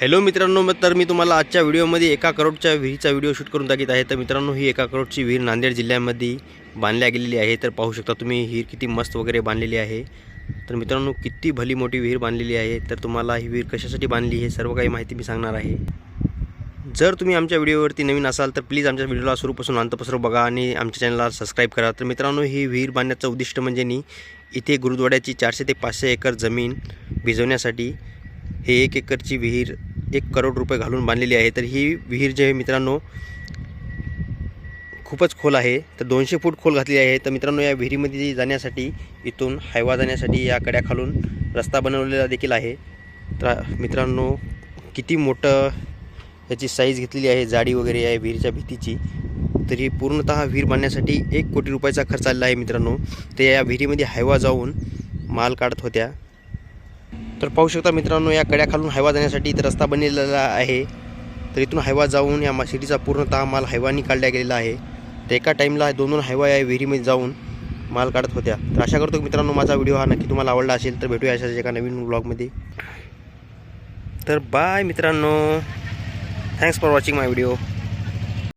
Hello मित्रांनो मग तर मी तुम्हाला आजच्या व्हिडिओमध्ये एका करोडच्या विहिरीचा व्हिडिओ शूट करून दाखवत आहे. तर मित्रांनो ही एका करोडची विहीर नांदेड जिल्ह्यामध्ये बांधल्या गेलेली आहे. तर पाहू शकता तुम्ही ही विहीर किती मस्त वगैरे बांधलेली आहे. तर मित्रांनो किती भली मोठी विहीर बांधलेली आहे. तर तुम्हाला ही विहीर कशासाठी बांधली हे सर्व काही माहिती मी सांगणार आहे. जर तुम्ही आमच्या व्हिडिओवरती नवीन असाल तर प्लीज आमच्या व्हिडिओला सुरूपासून अंतपासून बघा आणि आमच्या चॅनलला सबस्क्राईब करा. तर मित्रांनो ही विहीर बांधण्याचं उद्दिष्ट म्हणजे नी इथे गुरुद्वाड्याची चारशे ते पाचशे एकर जमीन भिजवण्यासाठी हे एक एकरची विहीर एक करोड रुपये घालून बांधलेली आहे. तर ही विहीर जे आहे मित्रांनो खूपच खोल आहे. तर दोनशे फूट खोल घातली आहे. तर मित्रांनो या विहिरीमध्ये जाण्यासाठी इथून हायवा जाण्यासाठी या कड्याखालून रस्ता बनवलेला देखील आहे. तर मित्रांनो किती मोठं याची साईज घेतलेली आहे जाडी वगैरे आहे विहिरीच्या भीतीची. तरी पूर्णतः विहीर बांधण्यासाठी एक कोटी रुपयाचा खर्च आलेला आहे मित्रांनो. ते या विहिरीमध्ये हायवा जाऊन माल काढत होत्या. तर पाहू शकता मित्रांनो या कड्याखालून हायवा जाण्यासाठी इथं रस्ता बनलेला आहे. तर इथून हायवा जाऊन या माशिडीचा पूर्णतः माल हायवानी काढला गेलेला आहे. तर एका टाईमला दोन दोन हायवा या विहिरीमध्ये जाऊन माल काढत होत्या. तर आशा करतो की मित्रांनो माझा व्हिडिओ हा नक्की तुम्हाला आवडला असेल तर भेटूया अशाच एका नवीन ब्लॉगमध्ये. तर बाय मित्रांनो. Thanks for watching my video